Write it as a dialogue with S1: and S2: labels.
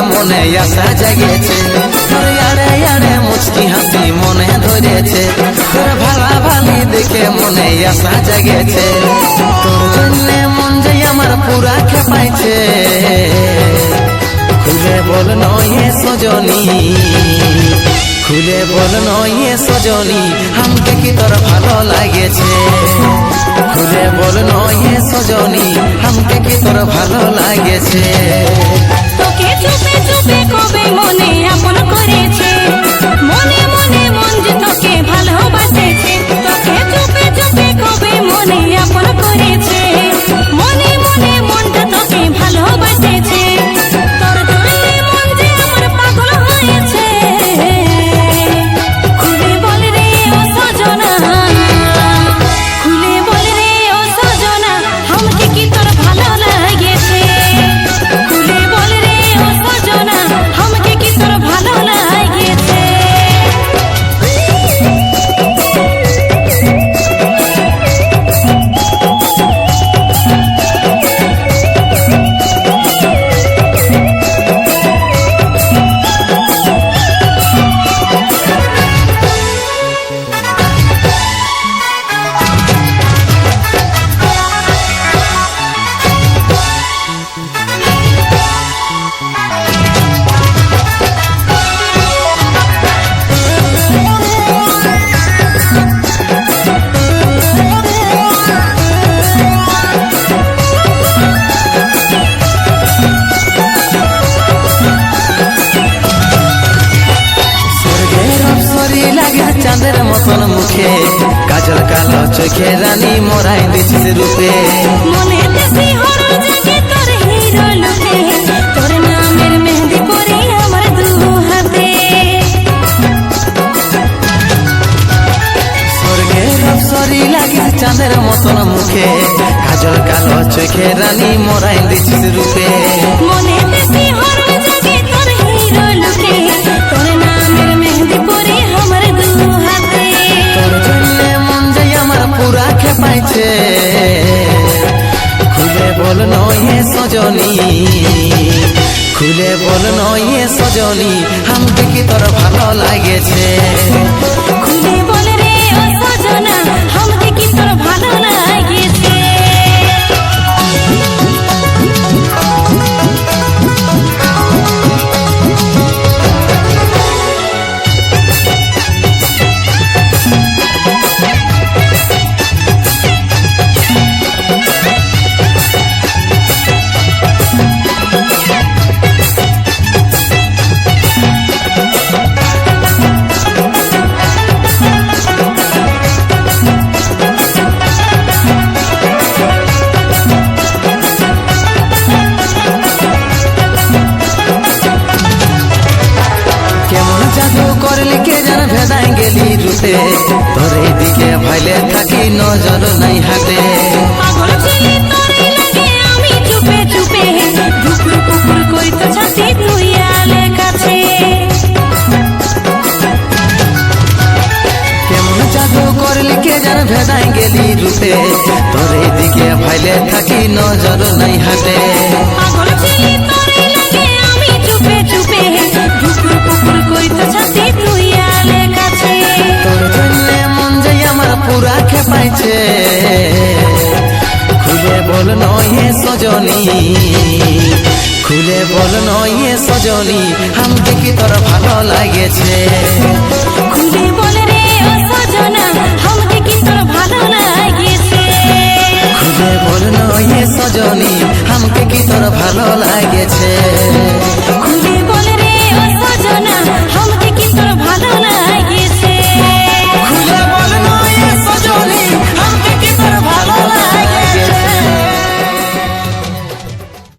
S1: মনে আশা জাগেছে। তোর ইয়ারে ইয়ারে মুচকি হাসি মনে ধরেছে। তোর ভালা ভালি দেখে মনে আশা জাগেছে। তোর জন্য মন যে আমার পুরা খেপাইছে। খুলে বল নয়ে সজনী। খুলে বল নয়ে সজনী আমাকে কি তোর ভালো লাগেছে? খুলে বল নয়ে সজনী আমাকে কি তোর ভালো লাগেছে? মুখে কাজল কালো চোখে রানী মোরাই দিছিস রূপে।
S2: মনে দেশি হরণ জাগে তোর হিরো লুকে তোর নামের মেহেন্দি পরে আমার দু হাতে।
S1: স্বর্গের অপসরি লাগে চাঁদের মতন মুখে। কাজল কালো চোখে রানী মোরাই দিছিস রূপে। খুলে বল নয়ে সজনী আমাকে কি তোর ভালো লাগেছে।
S2: তোর
S1: দিকে ভাইলে থাকি নজর নাই হাতে। ভেদাই গেলি রূপে। তোর দিকে ভাইলে থাকি নজর নাই হাতে। খুলে বল নয়ে সজনী আমাকে কি তোর ভালো লাগেছে।